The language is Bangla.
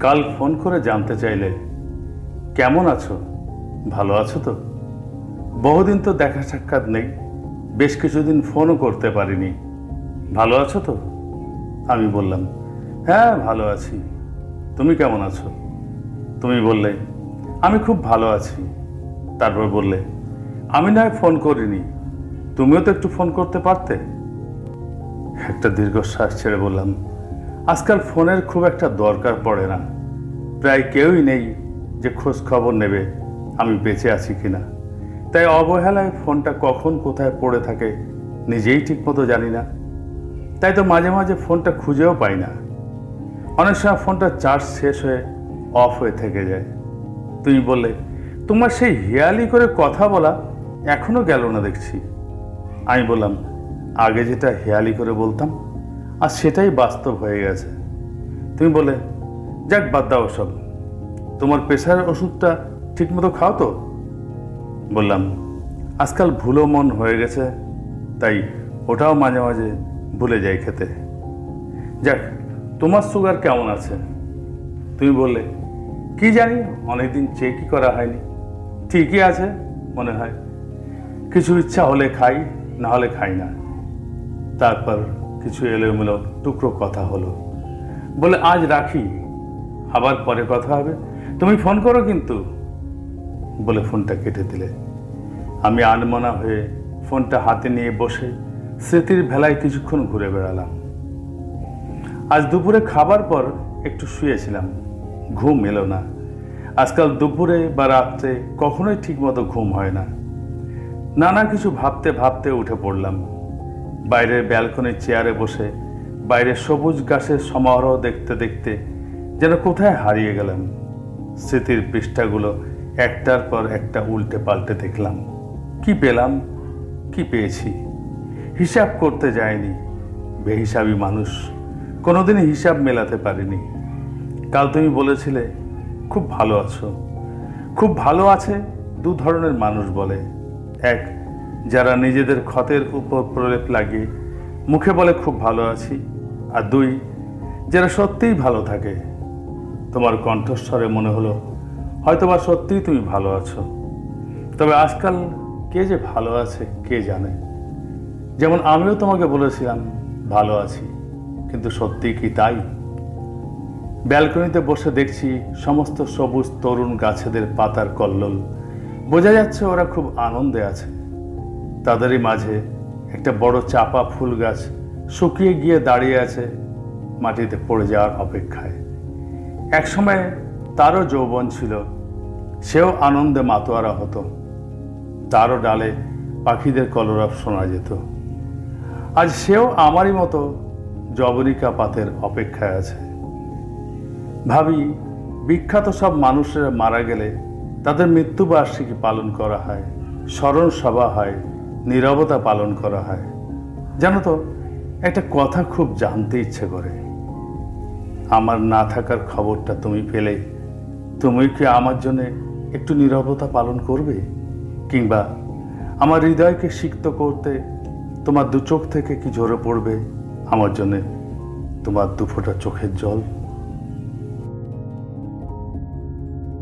কাল ফোন করে জানতে চাইলে, কেমন আছো? ভালো আছো তো? বহুদিন তো দেখা সাক্ষাৎ নেই, বেশ কিছুদিন ফোনও করতে পারিনি। ভালো আছো তো? আমি বললাম হ্যাঁ ভালো আছি। তুমি কেমন আছো? তুমি বললে, আমি খুব ভালো আছি। তারপর বললে, আমি নয়, ফোন করিনি। তুমিও তো একটু ফোন করতে পারতে? একটা দীর্ঘশ্বাস ছেড়ে বললাম আজকাল ফোনের খুব একটা দরকার পড়ে না। প্রায় কেউই নেই যে খোঁজ খবর নেবে আমি বেঁচে আছি কিনা। তাই অবহেলায় ফোনটা কখন কোথায় পড়ে থাকে নিজেই ঠিকমতো জানি না। তাই তো মাঝে মাঝে ফোনটা খুঁজেও পাই না। অনেক সময় ফোনটা চার্জ শেষ হয়ে অফ হয়ে থেকে যায়। তুমি বললে, তোমার সেই হিয়ালি করে কথা বলা এখনও গেল না দেখছি। আমি বললাম, আগে যেটা হেয়ালি করে বলতাম আর সেটাই বাস্তব হয়ে গেছে। তুমি বলে, যাক, বাদ দাও সব তোমার প্রেশারের ওষুধটা ঠিকমতো খাও তো? বললাম, আজকাল ভুলো মন হয়ে গেছে, তাই ওটাও মাঝে মাঝে ভুলে যাই খেতে। যাক, তোমার সুগার কেমন আছে? তুমি বললে, কি জানি, অনেকদিন চেকই করা হয়নি। ঠিকই আছে, মনে হয়। কিছু ইচ্ছা হলে খাই, না হলে খাই না। তারপর কিছু এলোমেলো টুকরো কথা হলো। বলে, আজ রাখি, আবার পরে কথা হবে। তুমি ফোন করো কিন্তু। বলে ফোনটা কেটে দিলে। আমি আনমনা হয়ে ফোনটা হাতে নিয়ে বসে স্মৃতির ভেলায় কিছুক্ষণ ঘুরে বেড়ালাম। আজ দুপুরে খাবার পর একটু শুয়েছিলাম। ঘুম এলো না। আজকাল দুপুরে বা রাত্রে কখনোই ঠিকমতো ঘুম হয় না। নানা কিছু ভাবতে ভাবতে উঠে পড়লাম। বাইরের ব্যালকনির চেয়ারে বসে বাইরের সবুজ গাছের সমারোহ দেখতে দেখতে যেন কোথায় হারিয়ে গেলাম। স্মৃতির পৃষ্ঠাগুলো একটার পর একটা উল্টে পাল্টে দেখলাম। কি পেলাম? কি পেয়েছি? হিসাব করতে যায়নি। বেহিসাবি মানুষ। কোনোদিনই হিসাব মেলাতে পারিনি। কাল তুমি বলেছিলে, খুব ভালো আছো। খুব ভালো আছে, দু ধরনের মানুষ বলে। এক যারা নিজেদের ক্ষতের উপর প্রলেপ লাগিয়ে মুখে বলে, খুব ভালো আছি। আর দুই, যারা সত্যিই ভালো থাকে, তোমার কণ্ঠস্বরে মনে হলো হয়তোবা সত্যিই তুমি ভালো আছো। তবে আজকাল কে যে ভালো আছে কে জানে? যেমন আমিও তোমাকে বলেছিলাম, ভালো আছি। কিন্তু সত্যিই কি তাই? ব্যালকনিতে বসে দেখছি সমস্ত সবুজ তরুণ গাছেদের পাতার কল্লোল। বোঝা যাচ্ছে ওরা খুব আনন্দে আছে। তাদেরই মাঝে একটা বড় চাপা ফুল গাছ শুকিয়ে গিয়ে দাঁড়িয়ে আছে মাটিতে পড়ে যাওয়ার অপেক্ষায়। একসময় তারও যৌবন ছিল, সেও আনন্দে মাতোয়ারা হতো। তারও ডালে পাখিদের কলরব শোনা যেত। আজ সেও আমারই মতো জবনিকা পাতের অপেক্ষায় আছে। ভাবি, বিখ্যাত সব মানুষেরা মারা গেলে তাদের মৃত্যুবার্ষিকী পালন করা হয় স্মরণ সভা হয় নীরবতা পালন করা হয়। জানো তো, একটা কথা খুব জানতে ইচ্ছে করে। আমার না থাকার খবরটা তুমি পেলে, তুমি কি আমার জন্য একটু নীরবতা পালন করবে? কিংবা আমার হৃদয়কে সিক্ত করতে তোমার দু চোখ থেকে কি ঝরে পড়বে? আমার জন্যে তোমার দু ফোঁটা চোখের জল।